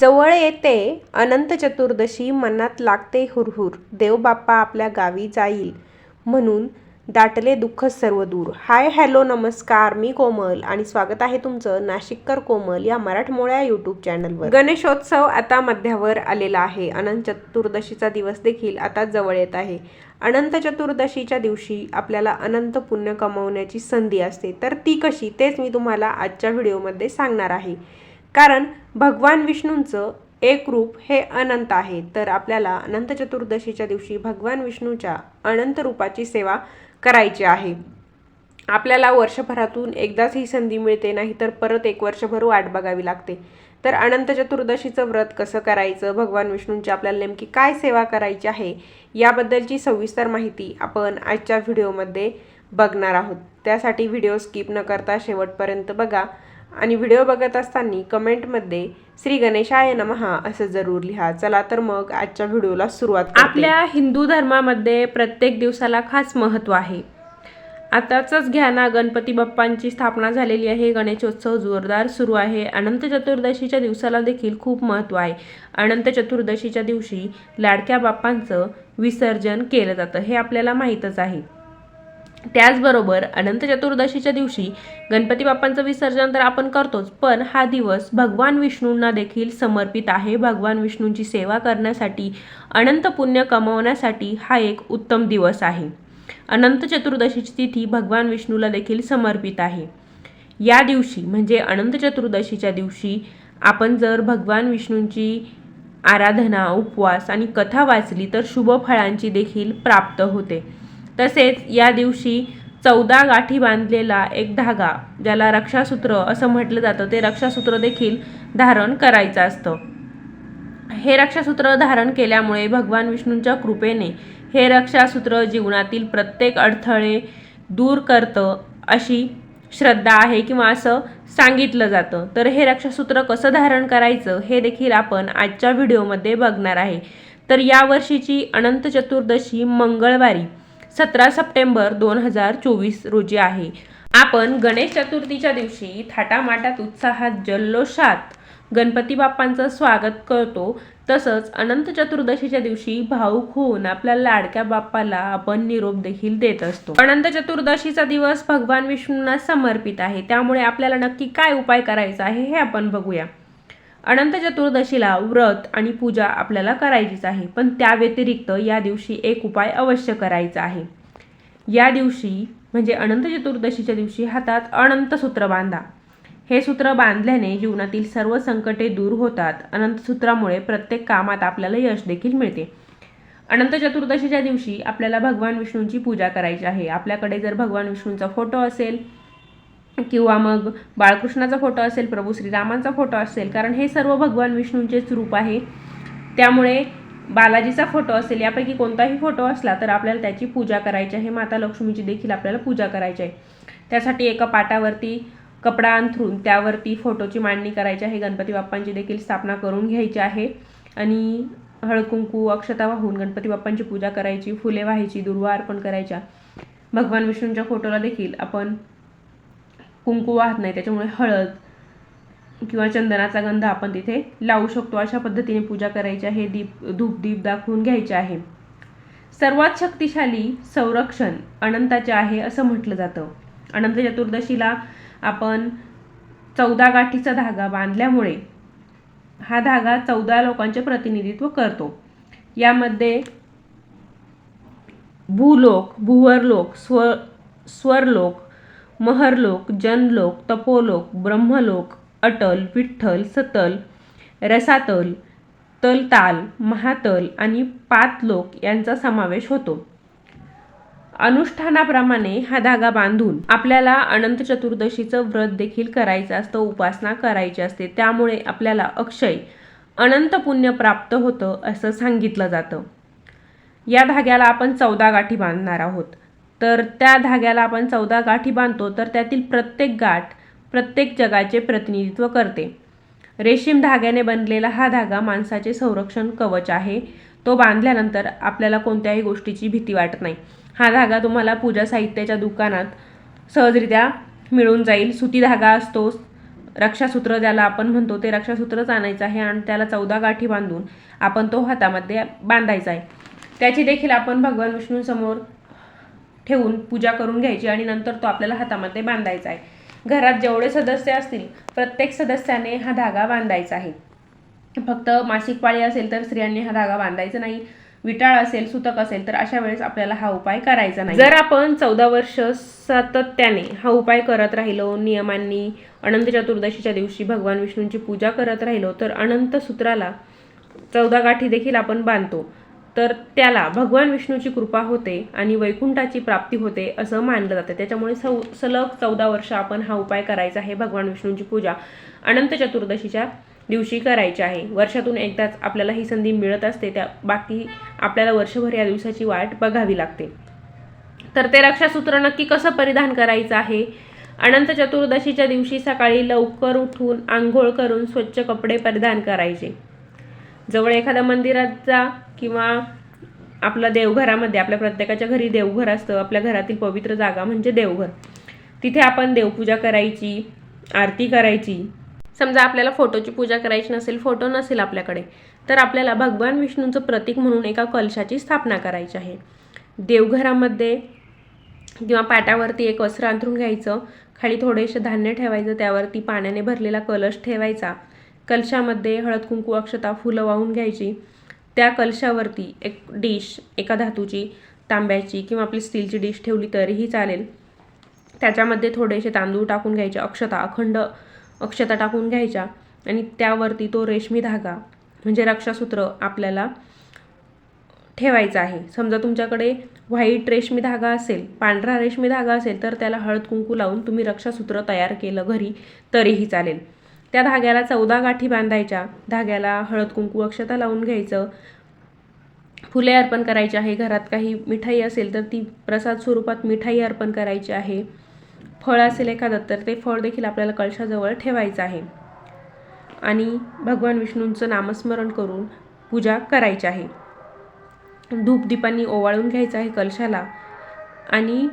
जवळ येते अनंत चतुर्दशी मनात लागते हुरहुर देवबाप्पा आपल्या गावी जाईल. म्हणून दाटले दुःख सर्व दूर. हाय हॅलो नमस्कार मी कोमल आणि स्वागत आहे तुमचं नाशिककर कोमल या मराठमोळ्या यूट्यूब चॅनलवर गणेशोत्सव आता मध्यावर आलेला आहे. अनंत चतुर्दशीचा दिवस देखील आता जवळ येत आहे. अनंत चतुर्दशीच्या दिवशी आपल्याला अनंत पुण्य कमवण्याची संधी असते. तर ती कशी तेच मी तुम्हाला आजच्या व्हिडिओमध्ये सांगणार आहे. कारण भगवान विष्णूंचं एक रूप हे अनंत आहे. तर आपल्याला अनंत चतुर्दशीच्या दिवशी भगवान विष्णूच्या अनंत रूपाची सेवा करायची आहे. आपल्याला वर्षभरातून एकदाच ही संधी मिळते नाही तर परत एक वर्षभर वाट बघावी लागते. तर अनंत चतुर्दशीचं व्रत कसं करायचं? भगवान विष्णूंची आपल्याला नेमकी काय सेवा करायची आहे? याबद्दलची सविस्तर माहिती आपण आजच्या व्हिडिओमध्ये बघणार आहोत. त्यासाठी व्हिडिओ स्किप न करता शेवटपर्यंत बघा. आणि व्हिडिओ बघत असताना कमेंटमध्ये श्री गणेशाय नमहा असं जरूर लिहा. चला तर मग आजच्या व्हिडिओला सुरुवात आपल्या हिंदू धर्मामध्ये प्रत्येक दिवसाला खास महत्त्व आहे. आताच घ्या ना गणपती बाप्पांची स्थापना झालेली आहे गणेशोत्सव जोरदार सुरू आहे. अनंत चतुर्दशीच्या दिवसाला देखील खूप महत्त्व आहे. अनंत चतुर्दशीच्या दिवशी लाडक्या बाप्पांचं विसर्जन केलं जातं हे आपल्याला माहीतच आहे. त्याचबरोबर अनंत चतुर्दशीच्या दिवशी गणपती बाप्पांचं विसर्जन तर आपण करतोच पण हा दिवस भगवान विष्णूंना देखील समर्पित आहे. भगवान विष्णूंची सेवा करण्यासाठी अनंत पुण्य कमवण्यासाठी हा एक उत्तम दिवस आहे. अनंत चतुर्दशीची तिथी भगवान विष्णूला देखील समर्पित आहे. या दिवशी म्हणजे अनंत चतुर्दशीच्या दिवशी आपण जर भगवान विष्णूंची आराधना उपवास आणि कथा वाचली तर शुभ फळांची देखील प्राप्त होते. तसेच या दिवशी चौदा गाठी बांधलेला एक धागा ज्याला रक्षासूत्र असं म्हटलं जातं ते रक्षासूत्र देखील धारण करायचं असतं. हे रक्षासूत्र धारण केल्यामुळे भगवान विष्णूंच्या कृपेने हे रक्षासूत्र जीवनातील प्रत्येक अडथळे दूर करतं अशी श्रद्धा आहे किंवा असं सांगितलं जातं. तर हे रक्षासूत्र कसं धारण करायचं हे देखील आपण आजच्या व्हिडिओमध्ये बघणार आहे. तर यावर्षीची अनंत चतुर्दशी मंगळवारी सतरा सप्टेंबर दोन हजार चोवीस रोजी आहे. आपण गणेश चतुर्थीच्या दिवशी थाटामाटात उत्साहात जल्लोषात गणपती बाप्पांचं स्वागत करतो. तसंच अनंत चतुर्दशीच्या दिवशी भाऊक होऊन आपल्या लाडक्या बाप्पाला आपण निरोप देखील देत असतो. अनंत चतुर्दशीचा दिवस भगवान विष्णूंना समर्पित आहे. त्यामुळे आपल्याला नक्की काय उपाय करायचा आहे हे आपण बघूया. अनंत चतुर्दशीला व्रत आणि पूजा आपल्याला करायचीच आहे पण त्या व्यतिरिक्त या दिवशी एक उपाय अवश्य करायचा आहे. या दिवशी म्हणजे अनंत चतुर्दशीच्या दिवशी हातात अनंत सूत्र बांधा. हे सूत्र बांधल्याने जीवनातील सर्व संकटे दूर होतात. अनंत सूत्रामुळे प्रत्येक कामात आपल्याला यश देखील मिळते. अनंत चतुर्दशीच्या दिवशी आपल्याला भगवान विष्णूंची पूजा करायची आहे. आपल्याकडे जर भगवान विष्णूंचा फोटो असेल किंवा मग बाळकृष्णाचा फोटो असेल प्रभू श्रीरामांचा फोटो असेल कारण हे सर्व भगवान विष्णूंचेच रूप आहे. त्यामुळे बालाजीचा फोटो असेल यापैकी कोणताही फोटो असला तर आपल्याला त्याची पूजा करायची आहे. माता लक्ष्मीची देखील आपल्याला पूजा करायची आहे. त्यासाठी एका पाटावरती कपडा अंथरून त्यावरती फोटोची मांडणी करायची आहे. गणपती बाप्पांची देखील स्थापना करून घ्यायची आहे. आणि हळकुंकू अक्षता वाहून गणपती बाप्पांची पूजा करायची फुले व्हायची दुर्वा अर्पण करायच्या. भगवान विष्णूंच्या फोटोला देखील आपण कुंकू वाहत नाही त्याच्यामुळे हळद किंवा चंदनाचा गंध आपण तिथे लावू शकतो. अशा पद्धतीने पूजा करायची आहे दीप धूप दीप दाखवून घ्यायचे आहे. सर्वात शक्तिशाली संरक्षण अनंताचे आहे असं म्हटलं जातं. अनंत चतुर्दशीला आपण चौदा गाठीचा धागा बांधल्यामुळे हा धागा चौदा लोकांचे प्रतिनिधित्व करतो. यामध्ये भूलोक भुवरलोक स्व स्वरलोक महरलोक जनलोक तपोलोक ब्रह्मलोक अटल विठ्ठल सतल रसातल तलताल महातल आणि पातलोक यांचा समावेश होतो. अनुष्ठानाप्रमाणे हा धागा बांधून आपल्याला अनंत चतुर्दशीचं व्रत देखील करायचं असतं उपासना करायची असते. त्यामुळे आपल्याला अक्षय अनंत पुण्य प्राप्त होतं असं सांगितलं जातं. या धाग्याला आपण चौदा गाठी बांधणार आहोत. तर त्या धाग्याला आपण चौदा गाठी बांधतो तर त्यातील प्रत्येक गाठ प्रत्येक जगाचे प्रतिनिधित्व करते. रेशीम धाग्याने बनलेला हा धागा माणसाचे संरक्षण कवच आहे. तो बांधल्यानंतर आपल्याला कोणत्याही गोष्टीची भीती वाटत नाही. हा धागा तुम्हाला पूजा साहित्याच्या दुकानात सहजरित्या मिळून जाईल. सुती धागा असतो रक्षासूत्र ज्याला आपण म्हणतो ते रक्षासूत्रच आणायचं आहे आणि त्याला चौदा गाठी बांधून आपण तो हातामध्ये बांधायचा आहे. त्याची देखील आपण भगवान विष्णूंसमोर ठेवून पूजा करून घ्यायची आणि नंतर तो आपल्याला हातामध्ये बांधायचा आहे. घरात जेवढे सदस्य असतील प्रत्येक सदस्याने हा धागा बांधायचा आहे. फक्त मासिक पाळी असेल तर स्त्रियांनी हा धागा बांधायचा नाही. विटाळ असेल सुतक असेल तर अशा वेळेस आपल्याला हा उपाय करायचा नाही. जर आपण चौदा वर्ष सातत्याने हा उपाय करत राहिलो नियमांनी अनंत चतुर्दशीच्या दिवशी भगवान विष्णूंची पूजा करत राहिलो तर अनंत सूत्राला चौदा गाठी देखील आपण बांधतो. तर त्याला भगवान विष्णूची कृपा होते आणि वैकुंठाची प्राप्ती होते असं मानलं जातं. त्याच्यामुळे सौ सलग चौदा वर्ष आपण हा उपाय करायचा आहे भगवान विष्णूंची पूजा अनंत चतुर्दशीच्या दिवशी करायची आहे. वर्षातून एकदाच आपल्याला ही संधी मिळत असते त्या बाकी आपल्याला वर्षभर या दिवसाची वाट बघावी लागते. तर ते रक्षासूत्र नक्की कसं परिधान करायचं आहे? अनंत चतुर्दशीच्या दिवशी सकाळी लवकर उठून आंघोळ करून स्वच्छ कपडे परिधान करायचे. जवळ एखाद्या मंदिरात जा किंवा आपल्या देवघरामध्ये आपल्या प्रत्येकाच्या घरी देवघर असतं आपल्या घरातील पवित्र जागा म्हणजे देवघर. तिथे आपण देवपूजा करायची आरती करायची. समजा आपल्याला फोटोची पूजा करायची नसेल फोटो नसेल आपल्याकडे तर आपल्याला भगवान विष्णूंचं प्रतीक म्हणून एका कलशाची स्थापना करायची आहे. देवघरामध्ये किंवा पाटावरती एक वस्त्र अंथरून घ्यायचं खाली थोडेसे धान्य ठेवायचं त्यावरती पाण्याने भरलेला कलश ठेवायचा कलशामध्ये हळद कुंकू अक्षता फुलं वाहून घ्यायची. त्या कलशावरती एक डिश एका धातूची तांब्याची किंवा आपली स्टीलची डिश ठेवली तरीही चालेल. त्याच्यामध्ये थोडेसे तांदूळ टाकून घ्यायचे अक्षता अखंड अक्षता टाकून घ्यायच्या आणि त्यावरती तो रेशमी धागा म्हणजे रक्षासूत्र आपल्याला ठेवायचा आहे. समजा तुमच्याकडे व्हाईट रेशमी धागा असेल पांढरा रेशमी धागा असेल तर त्याला हळद कुंकू लावून तुम्ही रक्षासूत्र तयार केलं घरी तरीही चालेल. त्या धाग्याला चौदा गाठी बांधायच्या. धाग्याला हळद कुंकू अक्षता लावून घ्यायचं. फुले अर्पण करायची आहे. घरात काही मिठाई असेल तर ती प्रसाद स्वरूपात मिठाई अर्पण करायची आहे. फळ असेल एखादं तर ते फळ देखील आपल्याला कळशाजवळ ठेवायचं आहे. आणि भगवान विष्णूंचं नामस्मरण करून पूजा करायची आहे. धूप दीपांनी ओवाळून घ्यायचं आहे कलशाला. आणि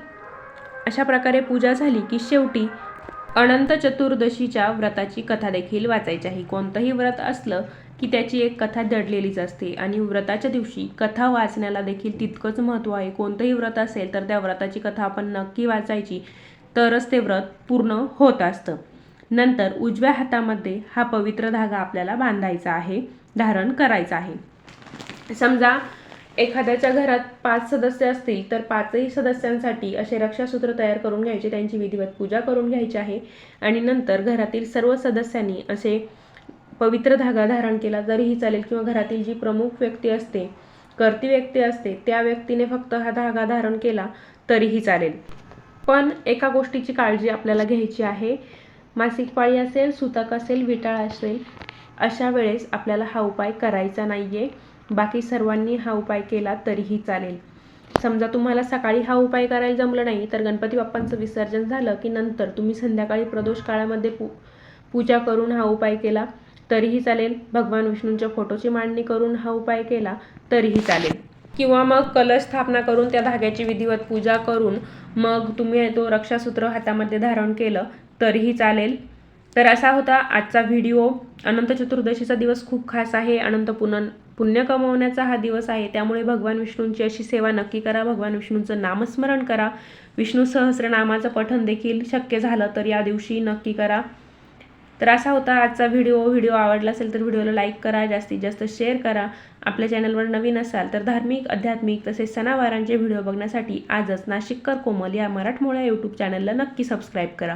अशा प्रकारे पूजा झाली की शेवटी अनंत चतुर्दशीच्या व्रताची कथा देखील वाचायची आहे कोणतंही व्रत असलं की त्याची एक कथा दडलेलीच असते आणि व्रताच्या दिवशी कथा वाचण्याला देखील तितकंच महत्त्व आहे. कोणतंही व्रत असेल तर त्या व्रताची कथा आपण नक्की वाचायची तरच ते व्रत पूर्ण होत असतं. नंतर उजव्या हातामध्ये हा पवित्र धागा आपल्याला बांधायचा आहे धारण करायचा आहे. समजा एखाद्याच्या घरात पाच सदस्य असतील तर पाचही सदस्यांसाठी असे रक्षासूत्र तयार करून घ्यायचे त्यांची विधिवत पूजा करून घ्यायची आहे. आणि नंतर घरातील सर्व सदस्यांनी असे पवित्र धागा धारण केला तरीही चालेल. किंवा घरातील जी प्रमुख व्यक्ती असते कर्ती व्यक्ती असते त्या व्यक्तीने फक्त हा धागा धारण केला तरीही चालेल. पण एका गोष्टीची काळजी आपल्याला घ्यायची आहे. मासिक पाळी असेल सुतक असेल विटाळ असेल अशा वेळेस आपल्याला हा उपाय करायचा नाही आहे बाकी सर्वांनी हा उपाय केला तरीही चालेल. समजा तुम्हाला सकाळी हा उपाय करायला जमलं नाही तर गणपती बाप्पांचं विसर्जन झालं की नंतर तुम्ही संध्याकाळी प्रदोष काळामध्ये पू पूजा करून हा उपाय केला तरीही चालेल. भगवान विष्णूंच्या फोटोची मांडणी करून हा उपाय केला तरीही चालेल. किंवा मग कलश स्थापना करून त्या धाग्याची विधिवत पूजा करून मग तुम्ही तो रक्षासूत्र हातामध्ये धारण केलं तरीही चालेल. तर असा होता आजचा व्हिडिओ. अनंत चतुर्दशीचा दिवस खूप खास आहे. अनंत पुन पुण्य कमवण्याचा हा दिवस आहे. त्यामुळे भगवान विष्णूंची अशी सेवा नक्की करा. भगवान विष्णूंचं नामस्मरण करा. विष्णू सहस्रनामाचं पठण देखील शक्य झालं तर या दिवशी नक्की करा. तर असा होता आजचा व्हिडिओ. व्हिडिओ आवडला असेल तर व्हिडिओला लाईक करा. जास्तीत जास्त शेअर करा. आपल्या चॅनलवर नवीन असाल तर धार्मिक आध्यात्मिक तसेच सणावारांचे व्हिडिओ बघण्यासाठी आजच नाशिककर कोमल या मराठमोळ्या यूट्यूब चॅनलला नक्की सबस्क्राईब करा.